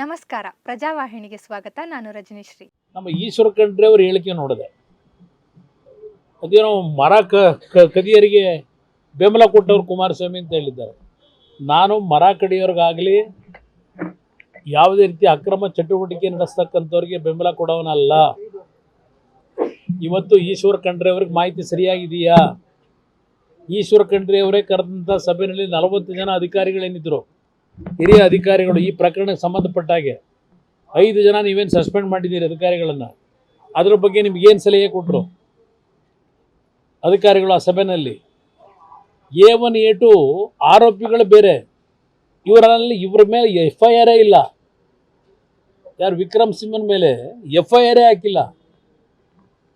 ನಮಸ್ಕಾರ. ಪ್ರಜಾವಾಹಿನಿಗೆ ಸ್ವಾಗತ. ನಾನು ರಜನಿಶ್ರೀ. ನಮ್ಮ ಈಶ್ವರ ಖಂಡ್ರೆ ಅವ್ರ ಹೇಳಿಕೆ ನೋಡಿದೆ. ಅದೇನೋ ಮರ ಕ, ಕದಿಯರಿಗೆ ಬೆಂಬಲ ಕೊಟ್ಟವ್ರು ಕುಮಾರಸ್ವಾಮಿ ಅಂತ ಹೇಳಿದ್ದಾರೆ. ನಾನು ಮರ ಕಡಿಯೋರ್ಗಾಗಲಿ ಯಾವುದೇ ರೀತಿ ಅಕ್ರಮ ಚಟುವಟಿಕೆ ನಡೆಸ್ತಕ್ಕಂಥವ್ರಿಗೆ ಬೆಂಬಲ ಕೊಡೋನಲ್ಲ. ಇವತ್ತು ಈಶ್ವರ ಖಂಡ್ರೆ ಅವ್ರಿಗೆ ಮಾಹಿತಿ ಸರಿಯಾಗಿದೆಯಾ? ಈಶ್ವರ ಖಂಡ್ರೆ ಅವರೇ ಕರೆದಂಥ ಸಭೆಯಲ್ಲಿ ನಲವತ್ತು ಜನ ಅಧಿಕಾರಿಗಳೇನಿದ್ರು? ಹಿರಿಯ ಅಧಿಕಾರಿಗಳು ಈ ಪ್ರಕರಣಕ್ಕೆ ಸಂಬಂಧಪಟ್ಟ ಹಾಗೆ ಐದು ಜನ ನೀವೇನು ಸಸ್ಪೆಂಡ್ ಮಾಡಿದ್ದೀರಿ ಅಧಿಕಾರಿಗಳನ್ನು? ಅದ್ರ ಬಗ್ಗೆ ನಿಮ್ಗೇನು ಸಲಹೆ ಕೊಟ್ಟರು ಅಧಿಕಾರಿಗಳು ಆ ಸಭೆಯಲ್ಲಿ ಎ ಒನ್, ಎ ಟು ಆರೋಪಿಗಳು ಬೇರೆ. ಇವರಲ್ಲಿ ಇವ್ರ ಮೇಲೆ ಎಫ್ ಐ ಆರೇ ಇಲ್ಲ. ಯಾರು ವಿಕ್ರಮ್ ಸಿಂಹನ್ ಮೇಲೆ ಎಫ್ ಐ ಆರೇ ಹಾಕಿಲ್ಲ.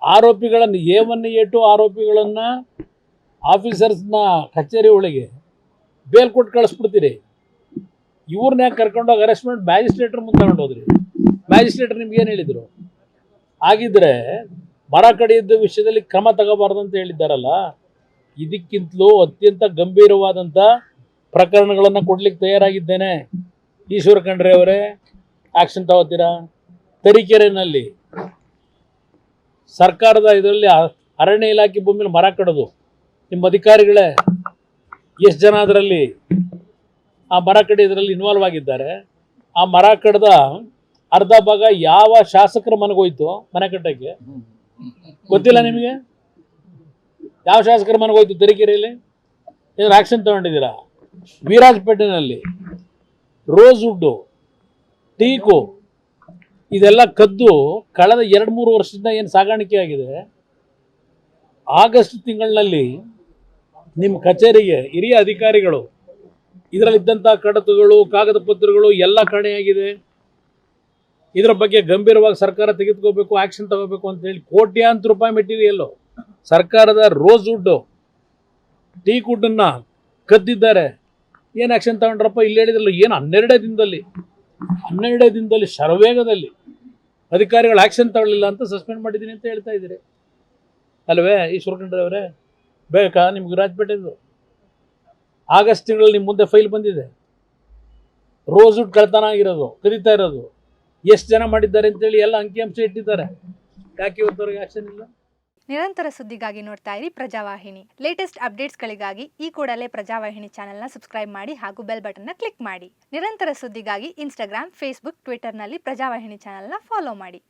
ಆರೋಪಿಗಳನ್ನು ಎ ಒನ್, ಎ ಟು ಆರೋಪಿಗಳನ್ನು ಆಫೀಸರ್ಸ್ನ ಕಚೇರಿ ಒಳಗೆ ಬೇಲ್ ಕೊಟ್ಟು ಕಳಿಸ್ಬಿಡ್ತೀರಿ. ಇವ್ರನ್ನ ಯಾಕೆ ಕರ್ಕೊಂಡೋಗಿ ಅರೆಸ್ಟ್ ಮಾಡಿ ಮ್ಯಾಜಿಸ್ಟ್ರೇಟ್ರ್ ಮುಂದೆ ತಗೊಂಡು ಹೋದ್ರಿ? ಮ್ಯಾಜಿಸ್ಟ್ರೇಟ್ರ್ ನಿಮ್ಗೆ ಏನು ಹೇಳಿದರು? ಹಾಗಿದ್ರೆ ಮರ ಕಡಿಯದ ವಿಷಯದಲ್ಲಿ ಕ್ರಮ ತಗೋಬಾರ್ದು ಅಂತ ಹೇಳಿದ್ದಾರಲ್ಲ, ಇದಕ್ಕಿಂತಲೂ ಅತ್ಯಂತ ಗಂಭೀರವಾದಂಥ ಪ್ರಕರಣಗಳನ್ನು ಕೊಡ್ಲಿಕ್ಕೆ ತಯಾರಾಗಿದ್ದೇನೆ. ಈಶ್ವರ ಖಂಡ್ರೆ ಅವರೇ ಆಕ್ಷನ್ ತಗೋತೀರಾ? ತರೀಕೆರೆನಲ್ಲಿ ಸರ್ಕಾರದ ಇದರಲ್ಲಿ ಅರಣ್ಯ ಇಲಾಖೆ ಭೂಮಿಯಲ್ಲಿ ಮರ ಕಡೋದು. ನಿಮ್ಮ ಅಧಿಕಾರಿಗಳೇ, ಎಷ್ಟು ಜನ ಅದರಲ್ಲಿ ಆ ಮರ ಇದರಲ್ಲಿ ಇನ್ವಾಲ್ವ್ ಆಗಿದ್ದಾರೆ. ಆ ಮರ ಕಡ್ದ ಅರ್ಧ ಭಾಗ ಯಾವ ಶಾಸಕರ ಮನಗೋಯ್ತು ಮನೆ ಕಟ್ಟಕ್ಕೆ? ಗೊತ್ತಿಲ್ಲ ನಿಮಗೆ? ಯಾವ ಶಾಸಕರ ಮನೆಗೋಯ್ತು ತರೀಕೆರೆಯಲ್ಲಿ? ಏನಾದ್ರು ಆಕ್ಷನ್ ತಗೊಂಡಿದ್ದೀರಾ? ವೀರಾಜಪೇಟೆನಲ್ಲಿ ರೋಸ್ ವುಡ್ಡು ಟೀಕು, ಇದೆಲ್ಲ ಕದ್ದು ಕಳೆದ ಎರಡು ಮೂರು ವರ್ಷದಿಂದ ಏನು ಸಾಗಾಣಿಕೆ ಆಗಿದೆ? ಆಗಸ್ಟ್ ತಿಂಗಳಿನಲ್ಲಿ ನಿಮ್ಮ ಕಚೇರಿಗೆ ಹಿರಿಯ ಅಧಿಕಾರಿಗಳು ಇದರಲ್ಲಿದ್ದಂಥ ಕಡತಗಳು, ಕಾಗದ ಪತ್ರಗಳು ಎಲ್ಲ ಕಾಣೆಯಾಗಿದೆ. ಇದರ ಬಗ್ಗೆ ಗಂಭೀರವಾಗಿ ಸರ್ಕಾರ ತೆಗೆದುಕೋಬೇಕು ಆಕ್ಷನ್ ತಗೋಬೇಕು ಅಂತ ಹೇಳಿ ಕೋಟ್ಯಾಂತರ ರೂಪಾಯಿ ಮೆಟೀರಿಯಲ್ಲು ಸರ್ಕಾರದ ರೋಸ್ ವುಡ್ಡು ಟೀ ವುಡ್ಡನ್ನು ಕದ್ದಿದ್ದಾರೆ. ಏನು ಆಕ್ಷನ್ ತಗೊಂಡ್ರಪ್ಪ? ಇಲ್ಲಿ ಹೇಳಿದ್ರಲ್ಲ, ಏನು ಹನ್ನೆರಡೇ ದಿನದಲ್ಲಿ ಹನ್ನೆರಡೇ ದಿನದಲ್ಲಿ ಶರವೇಗದಲ್ಲಿ ಅಧಿಕಾರಿಗಳು ಆಕ್ಷನ್ ತಗೊಳ್ಳಿಲ್ಲ ಅಂತ ಸಸ್ಪೆಂಡ್ ಮಾಡಿದ್ದೀನಿ ಅಂತ ಹೇಳ್ತಾ ಇದ್ದೀರಿ. ಅಲ್ವೇ ಈಶ್ವರ ಖಂಡ್ರೆ ಅವರೇ ಬೇಕಾ ನಿಮ್ಗೆ ರಾಜಪೇಟೆದು ಆಗಸ್ಟ್ ತಿಂಗಳಲ್ಲಿ ನಿಮ್ಮ ಮುಂದೆ ಫೈಲ್ ಬಂದಿದೆ. ರೋಸ್ ವುಡ್ ಕಳ್ತನ ಆಗಿರೋದು, ಕರೀತಾ ಇರೋದು. ಎಷ್ಟು ಜನ ಮಾಡಿದ್ದಾರೆ ಅಂತೇಳಿ ಎಲ್ಲ ಅಂಕಿಅಂಶ ಇಟ್ಟಿದ್ದಾರೆ. ಯಾಕೆ ಇವತ್ತವರೆಗೆ ಆಕ್ಷನ್ ಇಲ್ಲ? ನಿರಂತರ ಸುದ್ದಿಗಾಗಿ ನೋಡ್ತಾ ಇರಿ ಪ್ರಜಾವಾಹಿನಿ. ಲೇಟೆಸ್ಟ್ ಅಪ್ಡೇಟ್ಸ್ಗಳಿಗಾಗಿ ಈ ಕೂಡಲೇ ಪ್ರಜಾವಾಹಿನಿ ಚಾನೆಲ್ನ ಸಬ್ಸ್ಕ್ರೈಬ್ ಮಾಡಿ ಹಾಗೂ ಬೆಲ್ ಬಟನ್ನ ಕ್ಲಿಕ್ ಮಾಡಿ. ನಿರಂತರ ಸುದ್ದಿಗಾಗಿ ಇನ್ಸ್ಟಾಗ್ರಾಮ್ ಫೇಸ್ಬುಕ್ ಟ್ವಿಟರ್ನಲ್ಲಿ ಪ್ರಜಾವಾಹಿನಿ ಚಾನೆಲ್ನ ಫಾಲೋ ಮಾಡಿ.